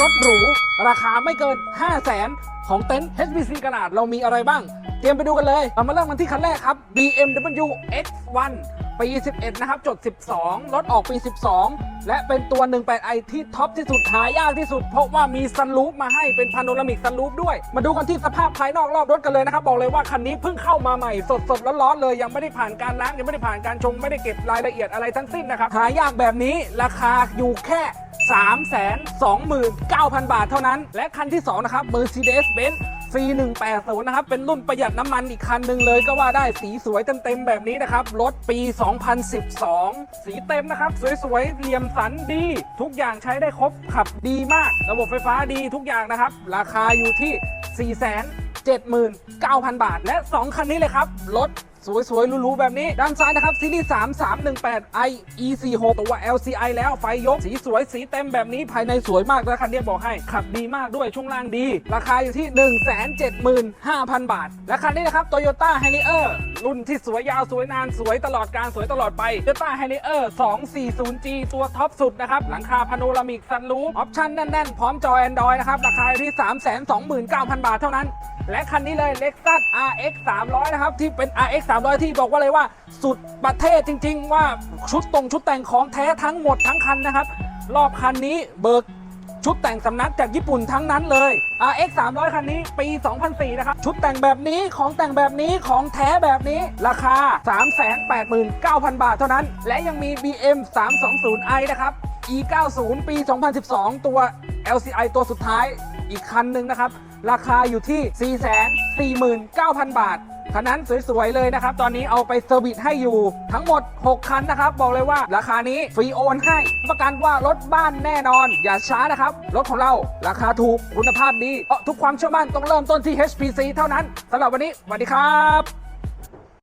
รถหรู ราคาไม่เกิน 5 0 0แสนของเต็นท์ HBC กระดาษเรามีอะไรบ้าง เตรียมไปดูกันเลยเรามาเริ่มกันที่คันแรกครับ BMW X1 ปี 11 นะครับ จด 12 รถออกปี 12 และเป็นตัว 18i ที่ท็อปที่สุดหายากที่สุด เพราะว่ามีซันรูฟมาให้เป็นพาโนรามิกซันรูฟด้วย มาดูกันที่สภาพภายนอกรอบรถกันเลยนะครับ บอกเลยว่าคันนี้เพิ่งเข้ามาใหม่สดสดร้อนๆเลย ยังไม่ได้ผ่านการล้าง ยังไม่ได้ผ่านการชง ไม่ได้เก็บรายละเอียดอะไรทั้งสิ้นนะครับ หายากแบบนี้ราคาอยู่แค่ 329,000 บาทเท่านั้น และคันที่ 2 นะครับ Mercedes-Benz C180 นะครับ เป็นรุ่นประหยัดน้ำมันอีกคันหนึ่งเลยก็ว่าได้สีสวยเต็มๆแบบนี้นะครับ รถปี 2012 สีเต็มนะครับ สวยๆเหลี่ยมสันดี ทุกอย่างใช้ได้ครบขับดีมาก ระบบไฟฟ้าดีทุกอย่างนะครับ ราคาอยู่ที่ 79,000 บาท และ 2 คันนี้เลยครับ รถสวยๆหรูๆแบบนี้ ด้านซ้ายนะครับ ซีรีส์ 3318 i e46 ตัว LCI แล้วไฟยกสีสวยสีเต็มแบบนี้ภายในสวยมากแล้วคันนี้บอกให้ ขับดีมากด้วยช่วงล่างดี ราคาอยู่ที่ 175,000 บาท และคันนี้นะครับ Toyota h i l i e r รุ่นที่สวยยาวสวยนานสวยตลอดการสวยตลอดไป Toyota h i l i e r 240G ตัวท็อปสุดนะครับ หลังคาพาโนรามิกซันรูฟออปชั่นแน่นๆ พร้อมจอ Android นะครับราคาอยู่ที่ 329,000 บาทเท่านั้น และคันนี้เลย Lexus RX 300 นะครับ ที่เป็น RX 300 ที่บอกว่าเลยว่าสุดประเทศจริง ๆ ว่าชุดตรงชุดแต่งของแท้ทั้งหมดทั้งคันนะครับ รอบคันนี้เบิกชุดแต่งสำนักจากญี่ปุ่นทั้งนั้นเลย RX 300 คันนี้ปี 2004 นะครับ ชุดแต่งแบบนี้ ของแต่งแบบนี้ ของแท้แบบนี้ ราคา 389,000 บาทเท่านั้น และยังมี BM 320i นะครับ E 90 ปี 2012 ตัว LCI ตัวสุดท้าย อีกคันหนึ่งนะครับ ราคาอยู่ที่ 449,000 บาท คันนั้นสวยๆเลยนะครับ ตอนนี้เอาไปเซอร์วิสให้อยู่ทั้งหมด 6 คันนะครับ บอกเลยว่าราคานี้ฟรีโอนให้ ประกันว่ารถบ้านแน่นอน อย่าช้านะครับ รถของเราราคาถูกคุณภาพดีเพราะทุกความเชื่อมั่นต้องเริ่มต้นที่ HPC เท่านั้นสำหรับวันนี้สวัสดีครับ